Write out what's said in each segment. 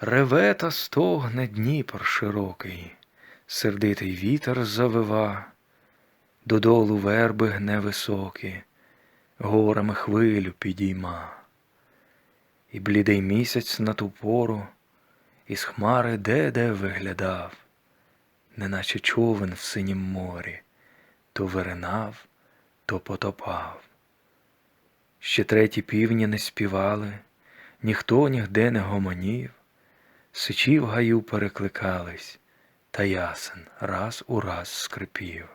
Реве та стогне Дніпр широкий, сердитий вітер завива, додолу верби гне високі, горами хвилю підійма. І блідий місяць на ту пору із хмари де-де виглядав, неначе човен в синім морі, то виринав, то потопав. Ще треті півні не співали, ніхто нігде не гомонів, сичі в гаю перекликались, та ясен раз у раз скрипів.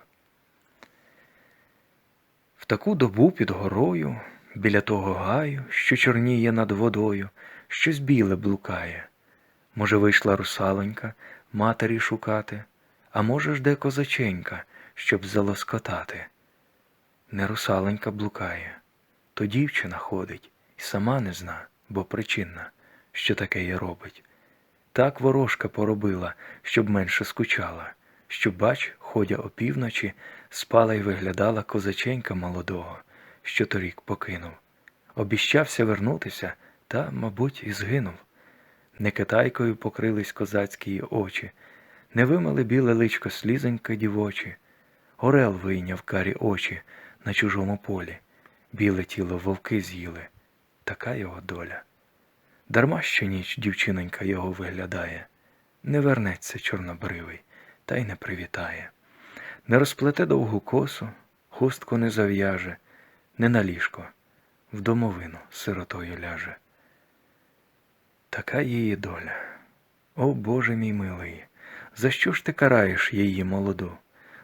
В таку добу під горою, біля того гаю, що чорніє над водою, щось біле блукає. Може, вийшла русалонька матері шукати, а може ж де козаченька, щоб залоскотати. Не русаленька блукає, то дівчина ходить і сама не зна, бо причинна, що таке їй робить. Так ворожка поробила, щоб менше скучала, щоб, бач, ходя опівночі, спала й виглядала козаченька молодого, що торік покинув. Обіщався вернутися, та, мабуть, і згинув. Не китайкою покрились козацькі очі, не вимили біле личко слізонька дівочі, Орел вийняв карі очі на чужому полі, біле тіло вовки з'їли, така його доля. Дарма що ніч дівчинонька його виглядає, не вернеться чорнобривий, та й не привітає, не розплете довгу косу, хустку не зав'яже, не на ліжко, в домовину сиротою ляже. Така її доля. О Боже мій милий, за що ж ти караєш її молоду?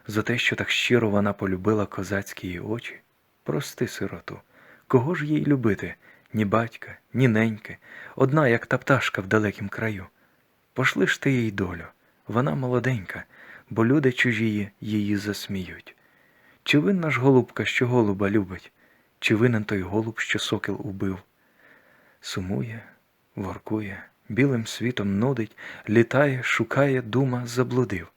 За те, що так щиро вона полюбила козацькі її очі? Прости, сироту, кого ж їй любити? Ні батька, ні неньки, одна, як та пташка в далекім краю. Пошли ж ти їй долю, вона молоденька, бо люди чужії її засміють. Чи винна ж голубка, що голуба любить, чи винен той голуб, що сокіл убив? Сумує, воркує, білим світом нудить, літає, шукає, дума, заблудив.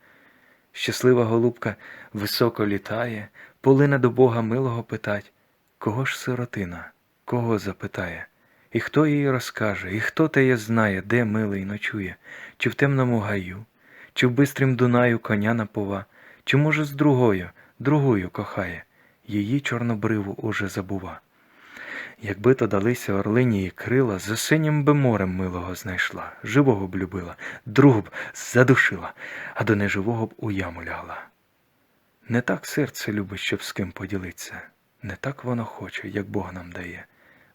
Щаслива голубка високо літає, полине до Бога милого питать, кого ж сиротина, кого запитає, і хто їй розкаже, і хто теє знає, де милий ночує, чи в темному гаю, чи в бистрім Дунаю коня напова, чи, може, з другою, другою кохає, її чорнобриву уже забува. Якби то далися орлині і крила, за синім би морем милого знайшла, живого б любила, другу б задушила, а до неживого б у яму лягла. Не так серце любить, щоб з ким поділиться, не так воно хоче, як Бог нам дає.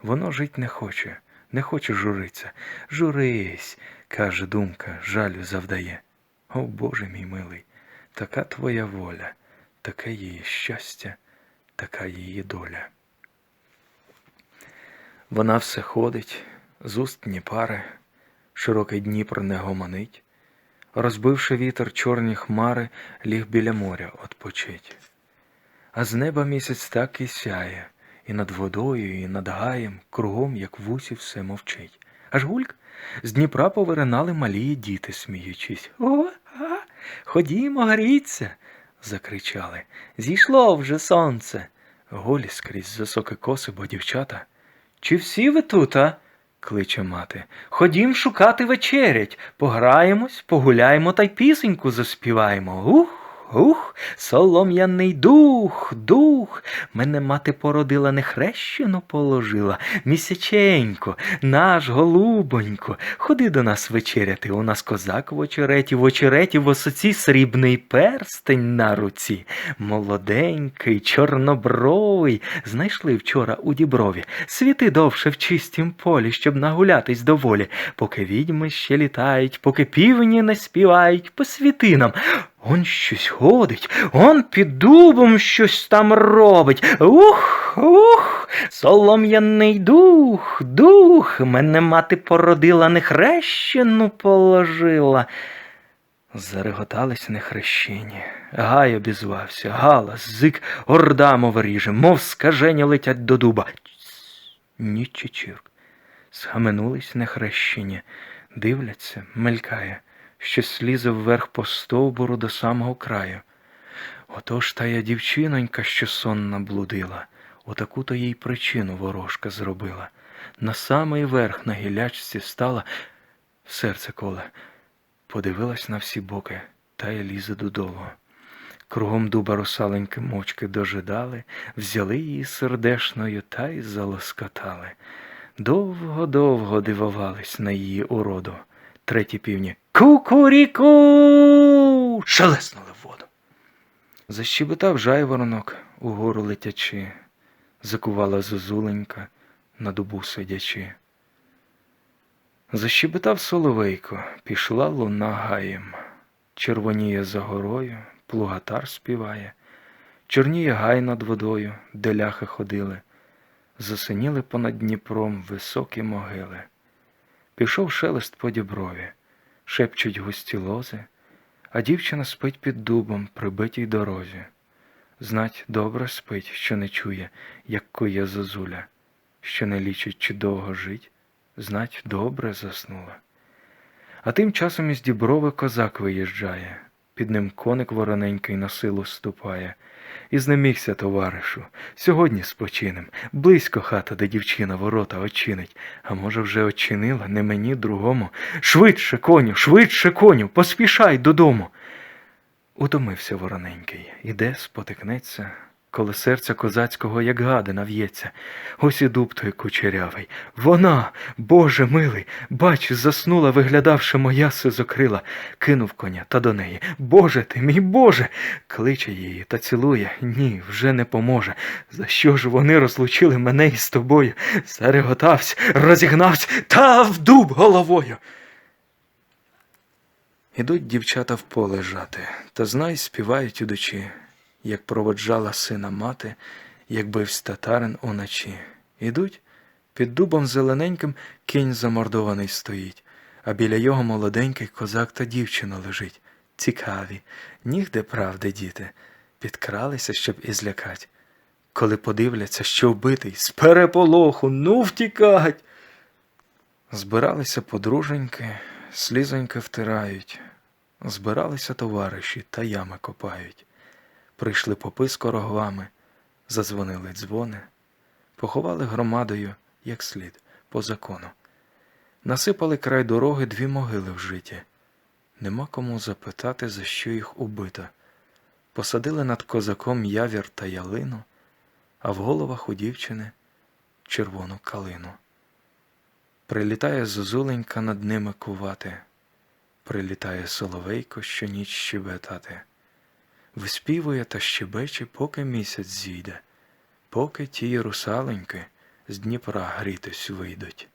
Воно жить не хоче, не хоче журиться. Журись, каже думка, жалю завдає. О Боже мій милий, така твоя воля, таке її щастя, така її доля. Вона все ходить, з уст ні пари, широкий Дніпр не гомонить, розбивши вітер чорні хмари, ліг біля моря отпочить. А з неба місяць так і сяє, і над водою, і над гаєм, кругом, як в усі, все мовчить. Аж гульк з Дніпра повиринали малі діти, сміючись. О, а, ходімо, гріться. закричали. Зійшло вже сонце. Голі скрізь високі коси, бо дівчата. Чи всі ви тут, а? кличе мати. Ходім шукати вечерять. Пограємось, погуляємо та й пісеньку заспіваємо. Ух, ух, солом'яний дух, дух. Мене мати породила, не хрещену положила. Місяченько, наш голубонько, ходи до нас вечеряти. У нас козак в очереті, в очереті в осоці срібний перстень на руці. Молоденький, чорнобровий, знайшли вчора у діброві. Світи довше в чистім полі, щоб нагулятись доволі, поки відьми ще літають, поки півні не співають, посвіти нам. Он щось ходить, он під дубом щось там робить. Ух, ух, солом'яний дух, дух, мене мати породила, не хрещену положила. Зареготались нехрещені. Гай обізвався, галас, зик, орда мов ріже, мов скажені летять до дуба. Ні чечірк. Схаменулись нехрещені, дивляться, мелькає, що слізе вверх по стовбуру до самого краю. Отож та я дівчинонька, що сонна блудила, отаку то їй причину ворожка зробила. На самий верх на гілячці стала, серце коле. Подивилась на всі боки, та й лізе додолу. Кругом дуба русаленьки мочки дожидали, взяли її сердешною та й залоскотали. Довго-довго дивувались на її уроду. Треті півні Кукуріку. шелеснули в воду. Защебетав жайворонок угору летячи, закувала зозуленька на дубу сидячи. Защебетав соловейко, пішла луна гаєм. Червоніє за горою, плугатар співає, чорніє гай над водою, де ляхи ходили, засиніли понад Дніпром високі могили. Пішов шелест по діброві, шепчуть густі лози, а дівчина спить під дубом, прибитій дорозі. Знать добре спить, що не чує, як кує зозуля, що не лічить, чи довго жить, знать добре заснула. А тим часом із діброви козак виїжджає, під ним коник вороненький на силу ступає. І знемігся, товаришу, сьогодні спочинем, близько хата, де дівчина ворота очинить, а може, вже очинила, не мені другому. Швидше, коню, швидше, коню, поспішай додому. Утомився вороненький, іде, спотикнеться, коли серця козацького, як гадина в'ється. Ось і дуб той кучерявий. Вона, Боже милий, бач, заснула, виглядавши моя сизокрила, кинув коня та до неї. Боже ти, мій Боже. Кличе її та цілує. Ні, вже не поможе. За що ж вони розлучили мене із тобою? Зареготався, розігнався та в дуб головою. Ідуть дівчата в поле жати, та знай співають ідучи, як проводжала сина мати, як бивсь татарин уночі. Ідуть, під дубом зелененьким кінь замордований стоїть, а біля його молоденький козак та дівчина лежить. Цікаві, нігде правди, діти, підкралися, щоб і злякать. Коли подивляться, що вбитий, з переполоху, ну втікать. Збиралися подруженьки, слізоньки втирають, збиралися товариші та ями копають. Прийшли попи з короглами, задзвонили дзвони, поховали громадою, як слід, по закону. Насипали край дороги дві могили в житі. Нема кому запитати, за що їх убито. Посадили над козаком явір та ялину, а в головах у дівчини червону калину. Прилітає зозуленька над ними кувати, прилітає соловейко щоніч щебетати, виспівує та щебече, поки місяць зійде, поки ті русаленьки з Дніпра грітись вийдуть.